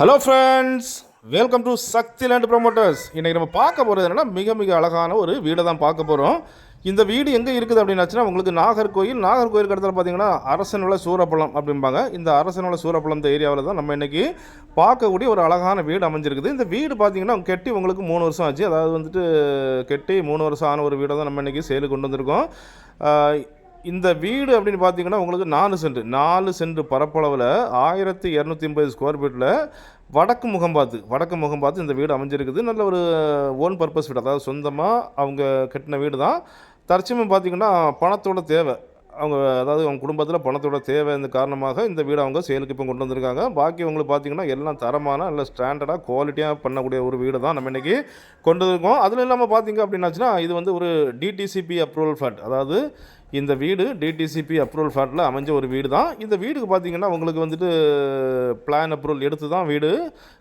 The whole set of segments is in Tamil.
Hello friends welcome to Shakti land promoters இன்றைக்கி நம்ம பார்க்க போகிறது என்னென்னா மிக மிக அழகான ஒரு வீடை தான் பார்க்க போகிறோம் இந்த வீடு எங்கே இருக்குது அப்படின்னாச்சுன்னா உங்களுக்கு நாகர்கோயில் நாகர்கோயில் இடத்துல பார்த்தீங்கன்னா அரசனுள்ள சூரப்பழம் அப்படிம்பாங்க. இந்த அரசனுள்ள சூரப்பழம் இந்த ஏரியாவில் தான் நம்ம இன்றைக்கி பார்க்கக்கூடிய ஒரு அழகான வீடு அமைஞ்சிருக்குது. இந்த வீடு பார்த்தீங்கன்னா கெட்டி உங்களுக்கு மூணு வருஷம் ஆச்சு. அதாவது வந்துட்டு கெட்டி மூணு வருஷம் ஆன ஒரு வீடை தான் நம்ம இன்றைக்கி சேலு கொண்டு வந்திருக்கோம். இந்த வீடு அப்படின்னு பார்த்தீங்கன்னா உங்களுக்கு நாலு சென்ட் நாலு சென்ட் பரப்பளவில் ஆயிரத்தி இரநூத்தி ஐம்பது ஸ்கொயர் ஃபீட்டில் வடக்கு முகம் பார்த்து வடக்கு முகம் பார்த்து இந்த வீடு அமைஞ்சிருக்குது. நல்ல ஒரு uh, ஓன் பர்பஸ் வீடு. அதாவது சொந்தமாக அவங்க கட்டின வீடு தான் தற்சமயம் பார்த்தீங்கன்னா பணத்தோட தேவை. அவங்க அதாவது அவங்க குடும்பத்தில் பணத்தோட தேவை இந்த காரணமாக இந்த வீடு அவங்க சேலுக்கு இப்போ கொண்டு வந்திருக்காங்க. பாக்கி அவங்களுக்கு பார்த்தீங்கன்னா எல்லாம் தரமான நல்ல ஸ்டாண்டர்டாக குவாலிட்டியாக பண்ணக்கூடிய ஒரு வீடு தான் நம்ம இன்றைக்கி கொண்டு வந்திருக்கோம். அதில் இல்லாமல் பார்த்தீங்க அப்படின்னாச்சுன்னா இது வந்து ஒரு டிடிசிபி அப்ரூவல் ஃபண்ட் அதாவது இந்த வீடு டிடிசிபி அப்ரூவல் ஃபேட்டில் அமைஞ்ச ஒரு வீடு தான் இந்த வீடுக்கு பார்த்தீங்கன்னா உங்களுக்கு வந்துட்டு பிளான் அப்ரூவல் எடுத்து தான் வீடு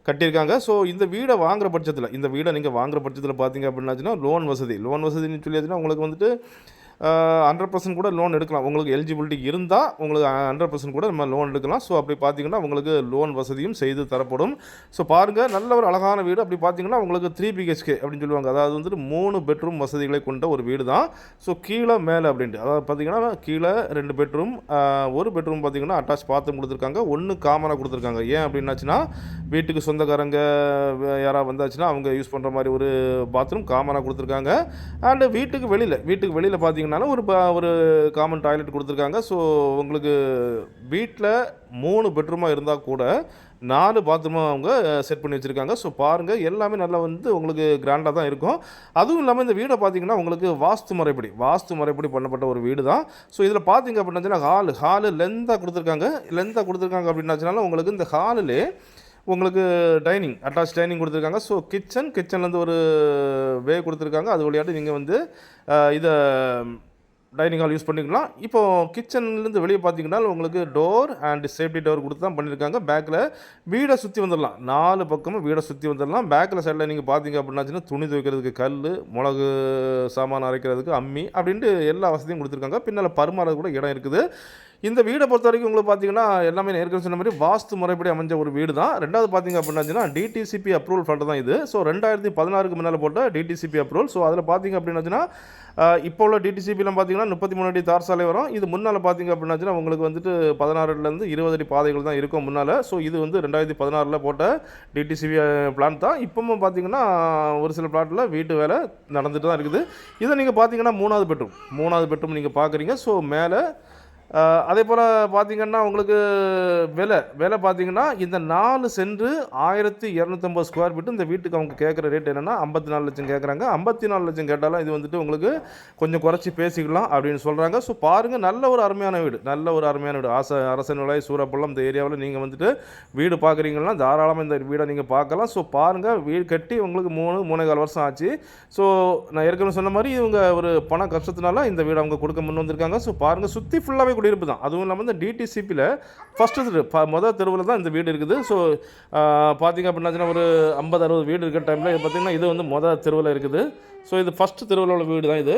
கட்டியிருக்காங்க. ஸோ இந்த வீடை வாங்குற பட்சத்தில் இந்த வீடை நீங்கள் வாங்குகிற பட்சத்தில் பார்த்தீங்க அப்படின்னாச்சுன்னா லோன் வசதி. லோன் வசதின்னு சொல்லியாச்சுன்னா உங்களுக்கு வந்துட்டு ஹண்ட்ரட் பர்சன்ட் கூட லோன் எடுக்கலாம். உங்களுக்கு எலிஜிபிலிட்டி இருந்தால் உங்களுக்கு ஹண்ட்ரட் பர்சன்ட் கூட நம்ம லோன் எடுக்கலாம். ஸோ அப்படி பார்த்தீங்கன்னா உங்களுக்கு லோன் வசதியும் செய்து தரப்படும். ஸோ பாருங்கள் நல்ல ஒரு அழகான வீடு. அப்படி பார்த்தீங்கன்னா உங்களுக்கு த்ரீ பிஹெச்கே அப்படின்னு சொல்லுவாங்க. அதாவது வந்துட்டு மூணு பெட்ரூம் வசதிகளை கொண்ட ஒரு வீடு தான் ஸோ கீழே மேலே அப்படின்ட்டு. அதாவது பார்த்தீங்கன்னா கீழே ரெண்டு பெட்ரூம் ஒரு பெட்ரூம் பார்த்தீங்கன்னா அட்டாச் பாத்ரூம் கொடுத்துருக்காங்க. ஒன்று காமனாக கொடுத்துருக்காங்க. ஏன் அப்படின்னாச்சுன்னா வீட்டுக்கு சொந்தக்காரங்க யாராக யாராவது வந்தாச்சுன்னா அவங்க யூஸ் பண்ணுற மாதிரி ஒரு பாத்ரூம் காமனாக கொடுத்துருக்காங்க. அண்டு வீட்டுக்கு வெளியில் வீட்டுக்கு வெளியில் பார்த்தீங்கன்னா பார்த்தீங்கன்னாலும் ஒரு ப- ஒரு காமன் டாய்லெட் கொடுத்துருக்காங்க. ஸோ உங்களுக்கு வீட்டில் மூணு பெட்ரூமாக இருந்தால் கூட நாலு பாத்ரூமாக அவங்க செட் பண்ணி வச்சுருக்காங்க. ஸோ பாருங்கள் எல்லாமே நல்லா வந்து உங்களுக்கு கிராண்டாக தான் இருக்கும். அதுவும் இல்லாமல் இந்த வீடை பார்த்தீங்கன்னா உங்களுக்கு வாஸ்து முறைப்படி வாஸ்து முறைப்படி பண்ணப்பட்ட ஒரு வீடு தான். ஸோ இதில் பார்த்தீங்க அப்படின்னாச்சுன்னா ஹால் ஹாலு லென்த்தாக கொடுத்துருக்காங்க. லென்த்தாக கொடுத்துருக்காங்க அப்படின்னாச்சுனாலும் உங்களுக்கு இந்த ஹாலிலே உங்களுக்கு டைனிங் அட்டாச் டைனிங் கொடுத்துருக்காங்க. ஸோ கிச்சன் கிச்சன்லேருந்து ஒரு வே கொடுத்துருக்காங்க. அது விளையாட்டு நீங்கள் வந்து இதை டைனிங் ஹால் யூஸ் பண்ணிக்கலாம். இப்போ கிச்சன்லேருந்து வெளியே பார்த்தீங்கன்னா உங்களுக்கு டோர் அண்ட் சேஃப்டி டோர் கொடுத்து தான் பண்ணியிருக்காங்க பேக்கில் வீடை சுற்றி வந்துடலாம் நாலு பக்கமும் வீடை சுற்றி வந்துடலாம் பேக்கில் சைடில் நீங்கள் பார்த்தீங்க அப்படின்னாச்சுன்னா துணி துவைக்கிறதுக்கு கல் மிளகு சாமான் அரைக்கிறதுக்கு அம்மி அப்படின்ட்டு எல்லா வசதியும் கொடுத்துருக்காங்க. பின்னால் பருமாறது கூட இடம் இருக்குது. இந்த வீடை பொறுத்த வரைக்கும் உங்களுக்கு பார்த்தீங்கன்னா எல்லாமே ஏற்கனவே சொன்ன மாதிரி வாஸ்து முறைப்படி அமைஞ்ச ஒரு வீடு தான் ரெண்டாவது பார்த்தீங்க அப்படின்னா டிடிசிபி அப்ரூவல் ஃபண்ட் தான் இது. ஸோ ரெண்டாயிரத்தி பதினாறுக்கு முன்னால் போட்ட டிடிசிபி அப்ரூவல் ஸோ அதில் பார்த்தீங்க அப்படின்னாச்சுன்னா இப்போ உள்ள டிடிசிபிலாம் பார்த்தீங்கன்னா முப்பத்தி மூணு அடி தார் சாலை வரும். இது முன்னால் பார்த்தீங்க அப்படின்னாச்சுன்னா உங்களுக்கு வந்துட்டு பதினாறுலேருந்து இருபது அடி பாதைகள் தான் இருக்கும் முன்னால். ஸோ இது வந்து ரெண்டாயிரத்தி பதினாறில் போட்ட டிடிசிபி பிளான் தான். இப்போவும் பார்த்தீங்கன்னா ஒரு சில பிளாட்டில் வீட்டு வேலை நடந்துட்டு தான் இருக்குது. இதை நீங்கள் பார்த்தீங்கன்னா மூணாவது பெட்ரூம். மூணாவது பெட்ரூம் நீங்கள் பார்க்குறீங்க. ஸோ மேலே அதே போல் பார்த்தீங்கன்னா உங்களுக்கு விலை விலை பார்த்தீங்கன்னா இந்த நாலு சென்று ஆயிரத்தி இரநூத்தம்பது ஸ்கொயர் ஃபீட்டு இந்த வீட்டுக்கு அவங்க கேட்குற ரேட் என்னென்னா ஐம்பத்தி நாலு லட்சம் கேட்குறாங்க ஐம்பத்தி நாலு லட்சம் கேட்டாலும் இது வந்துட்டு உங்களுக்கு கொஞ்சம் குறைச்சி பேசிக்கலாம் அப்படின்னு சொல்கிறாங்க ஸோ பாருங்கள் நல்ல ஒரு அருமையான வீடு நல்ல ஒரு அருமையான வீடு. ஆச அரசன் விலை சூரப்பள்ளம் இந்த ஏரியாவில் நீங்கள் வந்துட்டு வீடு பார்க்குறீங்கன்னா தாராளமாக இந்த வீடை நீங்கள் பார்க்கலாம் ஸோ பாருங்கள் வீடு கட்டி உங்களுக்கு மூணு மூணே கால் வருஷம் ஆச்சு. ஸோ நான் ஏற்கனவே சொன்ன மாதிரி இவங்க ஒரு பண கஷ்டத்தினால இந்த வீடு அவங்க கொடுக்க முன் வந்திருக்காங்க. ஸோ பாருங்கள் சுற்றி ஃபுல்லாகவே குடியிருப்பு தான். அதுவும் இல்லாமல் இந்த டிடிசிபியில் ஃபஸ்ட்டு தெரு ப மொதல் தெருவில் தான் இந்த வீடு இருக்குது. ஸோ பார்த்தீங்க அப்படின்னாச்சுன்னா ஒரு ஐம்பது அறுபது வீடு இருக்கிற டைமில் இது பார்த்தீங்கன்னா இது வந்து மொதல் தெருவில் இருக்குது. ஸோ இது ஃபஸ்ட்டு தெருவில் உள்ள வீடு தான் இது.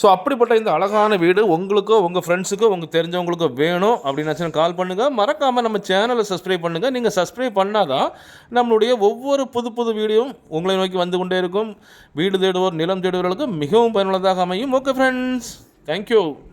ஸோ அப்படிப்பட்ட இந்த அழகான வீடு உங்களுக்கோ உங்கள் ஃப்ரெண்ட்ஸுக்கோ உங்கள் தெரிஞ்சவங்களுக்கோ வேணும் அப்படின்னாச்சுன்னா கால் பண்ணுங்கள் மறக்காமல் நம்ம சேனலை சப்ஸ்கிரைப் பண்ணுங்கள் நீங்கள் சப்ஸ்கிரைப் பண்ணாதான் நம்மளுடைய ஒவ்வொரு புது புது வீடியோவும் உங்களை நோக்கி வந்து கொண்டே இருக்கும். வீடு தேடுவோர் நிலம் தேடுவோர்களுக்கு மிகவும் பயனுள்ளதாக அமையும். Okay friends Thank you.